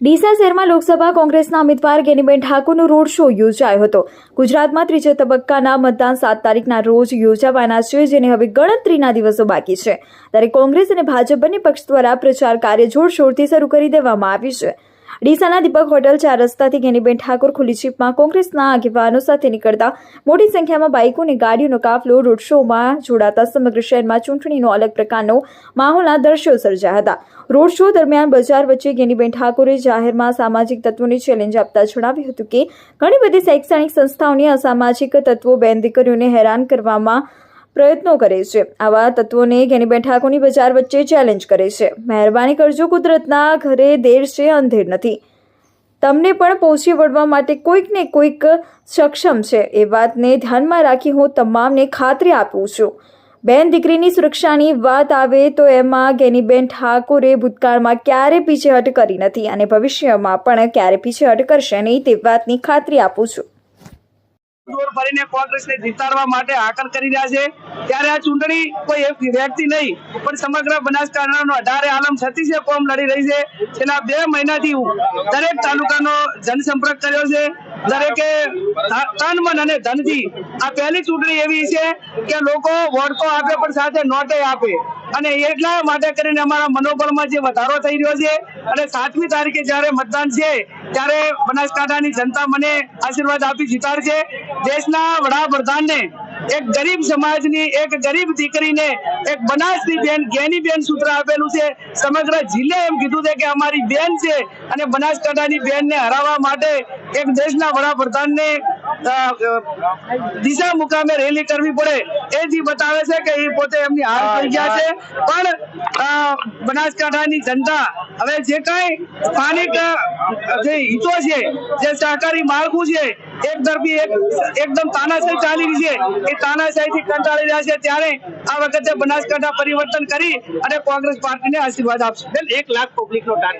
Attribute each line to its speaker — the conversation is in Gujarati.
Speaker 1: ડીસા શહેરમાં લોકસભા કોંગ્રેસના ઉમેદવાર ગેનીબેન ઠાકોરનો રોડ શો યોજાયો હતો. ગુજરાતમાં ત્રીજા તબક્કાના મતદાન સાત તારીખના રોજ યોજાવાના છે, જેને હવે ગણતરીના દિવસો બાકી છે. ત્યારે કોંગ્રેસ અને ભાજપ બંને પક્ષ દ્વારા પ્રચાર કાર્ય જોરશોરથી શરૂ કરી દેવામાં આવ્યું છે. ડીસાના દીપક હોટલ ચાર રસ્તાથી ગેનીબેન ઠાકોર ખુલ્લી જીપમાં કોંગ્રેસના આગેવાનો સાથે નીકળતા. મોટી સંખ્યામાં બાઇકો અને ગાડીઓનો કાફલો, રોડ શોમાં જોડાતા સમગ્ર શહેરમાં ચૂંટણીનો અલગ પ્રકારનો માહોલના દ્રશ્યો સર્જાયા હતા. રોડ શો દરમિયાન બજાર વચ્ચે ગેનીબેન ઠાકોરે જાહેરમાં સામાજિક તત્વોને ચેલેન્જ આપતા જણાવ્યું હતું કે, ઘણી બધી શૈક્ષણિક સંસ્થાઓની અસામાજિક તત્વો બેન દીકરીઓને હેરાન કરવામાં પ્રયત્નો કરે છે. આવા તત્વોને ગેનીબેન ઠાકોરની બજાર વચ્ચે ચેલેન્જ કરે છે. મહેરબાની કરજો કુદરતના ઘરે દેર છે, અંધેર નથી. તમને પણ પહોંચી વળવા માટે કોઈક ને કોઈક સક્ષમ છે. એ વાતને ધ્યાનમાં રાખી હું તમામને ખાતરી આપું છું. બેન દીકરીની સુરક્ષાની વાત આવે તો એમાં ગેનીબેન ઠાકોરે ભૂતકાળમાં ક્યારે પીછેહટ કરી નથી અને ભવિષ્યમાં પણ ક્યારે પીછેહટ કરશે નહીં તે વાતની ખાતરી આપું છું.
Speaker 2: દોર ફરીને કોંગ્રેસને જીતાડવા માટે હાકલ કરી રહ્યા છે. ત્યારે આ ચૂંટણી કોઈ એક વ્યક્તિ નહીં, પણ સમગ્ર બનાસકાંઠાનો અઢારે આલમ છત્રીસે કોમ લડી રહી છે. છેલ્લા બે મહિનાથી દરેક તાલુકાનો જનસંપર્ક કર્યો છે. દરેકે તન, મન અને ધનથી આ પહેલી ચૂંટણી એવી છે કે લોકો વોટ તો આપે, પણ સાથે નોટે આપે. અને એટલા માટે કરીને અમારા મનોબળમાં જે વધારો થઈ રહ્યો છે અને સાતમી તારીખે જ્યારે મતદાન છે, ત્યારે બનાસકાંઠાની જનતા મને આશીર્વાદ આપી જીતાડશે. દેશના વડાપ્રધાનને એક ગરીબ સમાજની, એક ગરીબ દીકરીને એક બનાસની બેન ગેની બેન સૂત્ર આપેલું છે. સમગ્ર જિલ્લે એમ કીધું છે કે અમારી બેન છે અને બનાસકાંઠાની બેનને હરાવવા માટે એક દેશના વડાપ્રધાનને દિશા મુકામે રેલી કરવી પડે એ જ બતાવે છે કે એ પોતે એમની હાર થઈ ગયા છે. પણ બનાસકાંઠાની જનતા હવે જે કઈ સ્થાનિક જે હિતો છે જે સહકારી માળખું છે એક તરફી એકદમ તાનાશાહી ચાલી રહી છે. એ તાનાશાહીથી કંટાળી રહ્યા છે. ત્યારે આ વખતે બનાસકાંઠા પરિવર્તન કરી અને કોંગ્રેસ પાર્ટીને આશીર્વાદ આપશે.
Speaker 3: એક લાખ પબ્લિક નો ટાર્ગેટ